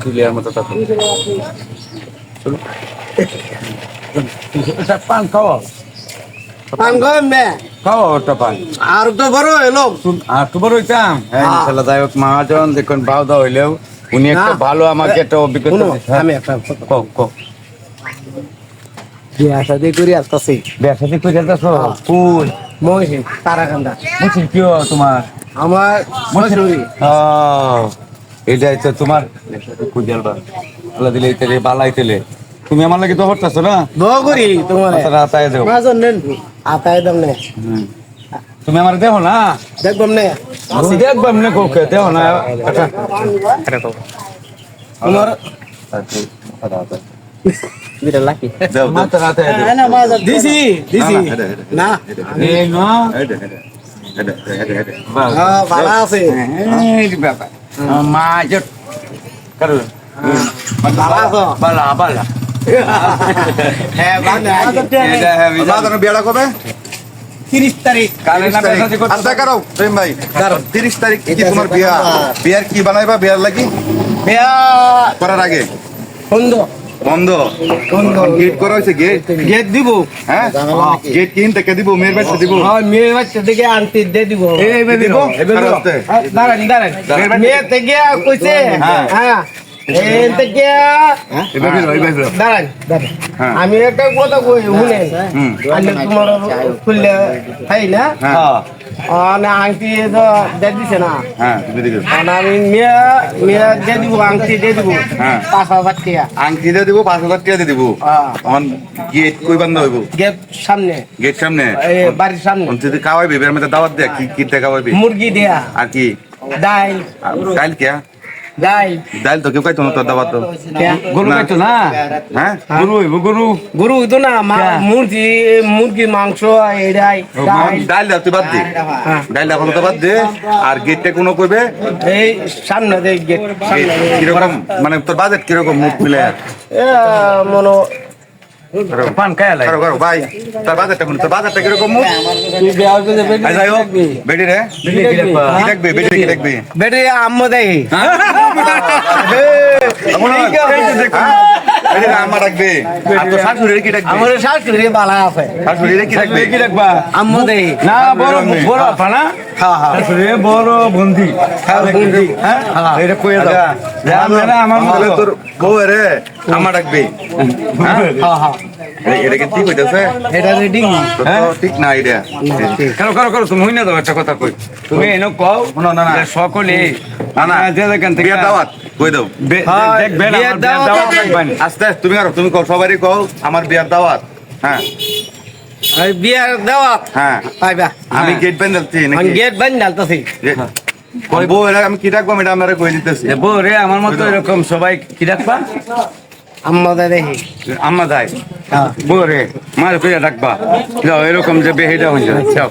Clear মতো থাকো পান খাওয়া পান গম মে খাওয়া ওটা পান আর তো বড় এলো আর তোমার হইতাম। হ্যাঁ হ্যাঁ। ইনশাল্লাহ যাই হোক মহাজন দেখুন দাও হইলেও উনি একটা। ভালো আমাকে একটা অভিজ্ঞতা। হ্যাঁ। আমি একটা কও কও। বিয়া শাদি করি আসতেছি। করে কুল মহিষী তারাকান্দা। বুঝছি কি তোমার? আমার মশুরি এটাই তো তোমার আল্লাহ দিলে ইতেলে বালাই তেলে। তুমি আমার লাগে তো হরতাছো না? বগরি তোমার। আচ্ছা রাতায় দেও। মাজন নেন। আতাই দম নে। তুমি আমার দেখো না? দেখবাম নে। আমি দেখব এমনি কোকে দেখো না। আচ্ছা। তোমার বিটা লাকি দাও দাও মাথা রাতায় দেও না মাজন দিছি দিছি না, না, এটা, না এই না হেডে হেডে হেডে হেডে হেডে বাস। হ্যাঁ ভালো আছে এই রে বাবা মা জট করো ভালো আছো বালা বালা হ্যাঁ বান্দা এটা আমি মা জানো বিয়াটা কবে 30 তারিখ কালে না তারিখ। বেসাদি করতে আচ্ছা কারও প্রেম ভাই তিরিশ তারিখ কি তোমার বিয়া বিয়ার কি বানাইবা বিয়ার লাগি বিয়া করার আগে বন্ধ বন্ধ বন্ধ গেট করা হয়েছে গেট গেট দিব হ্যাঁ গেট কিন থেকে দিব মেয়ের বাড়িতে দিব হ্যাঁ মেয়ে বাচ্চা থেকে আনতে দিয়ে দিব এই বে দিব কারও হাতে? হ্যাঁ, দাঁড়ান দাঁড়ান মেয়ে থেকে কইছে হ্যাঁ। হ্যাঁ? হ্যাঁ। আমি একটা কথা কই শুনেন। হুম। আমি তোমার খুললে তাই না? হ্যাঁ। আংটি তো দিয়ে দিছে না। হ্যাঁ আমি মেয়ে মেয়ে দিয়ে দিব আংটি দিয়ে দিব। হ্যাঁ। পাঁচ হাজার টাকা। আংটি দিয়ে দিব পাঁচ হাজার টাকা দিয়ে দিব। হ্যাঁ। তখন গেট কই বান্ধ হইব? গেট সামনে। গেট সামনে? বাড়ির সামনে। তখন যদি খাওয়াইবি বের মধ্যে দাওয়াত দে কি কি খাওয়াইবি মুরগি দেয়া। আর কি? ডাইল। ডাইল কে? ডাইল তো কেউ খাইতো না তোর তো। গরু না। খাইতো না? হ্যাঁ? গরু হইব গরু? গরু হইতো না হ্যাঁ। মুরগি মুরগি মাংস এটাই ডাইল তুই বাদ দে। ডাইল ডাইল তো বাদ দে। আর গেটটা কোনো কইবে? এই সামনে গেট। কীরকম? মানে তোর বাজেট কীরকম মুখ মিলে এ, মনো পান খায় লাই কারও কারও ভাই তোর বাজেটটা কোন তোর বাজেটটা কীরকম মুখ তুই বিয়া করতে বেটি আই হোক বেটি রে? বেটি কি দেখবা? বেটি কি দেখবি বেটি আম্মু দেই। বেটি আর কি আমার বালা আছে। কি কি আম্মু দেই না বড় বড় পানা হ্যাঁ হ্যাঁ। রে বড় বন্ধি। হ্যাঁ, বন্ধি। হ্যাঁ? হ্যাঁ। এটা কইয়া দাও। আচ্ছা, আমরা আমার মতো। তোর বউ রে আম্মা ডাকবে। হ্যাঁ হ্যাঁ। হ্যাঁ এটা কি ঠিক হইতাছে? এটা রেডি তোর ঠিক না এটা। করো করো করো তুমি হইনা দাও একটা কথা কই। তুমি এনো কও শোনো, না, না। যে সকলে না, না। যে থেকে দাওয়াত। কই দাও? বে- হ্যাঁ, দেখবেন আমার বিয়ার দাওয়াত দাওয়াত আস্তে আস্তে তুমি করো তুমি কও সবারই কও আমার বিয়ার দাওয়াত। হ্যাঁ। বিয়ার দাওয়াত? হ্যাঁ। পাইবা আমি হ্যাঁ। গেট নাকি? গেট বউ এরা আমি কি আমরা কই দিতেছি? বউ রে আমার মতো এরকম সবাই কি রাখবা আম্মা দেই দেখি আম্মা যায় হ্যাঁ। বউ রে মার কইরা রাখবা যাও এরকম যে বেহেটা হয়ে যাও।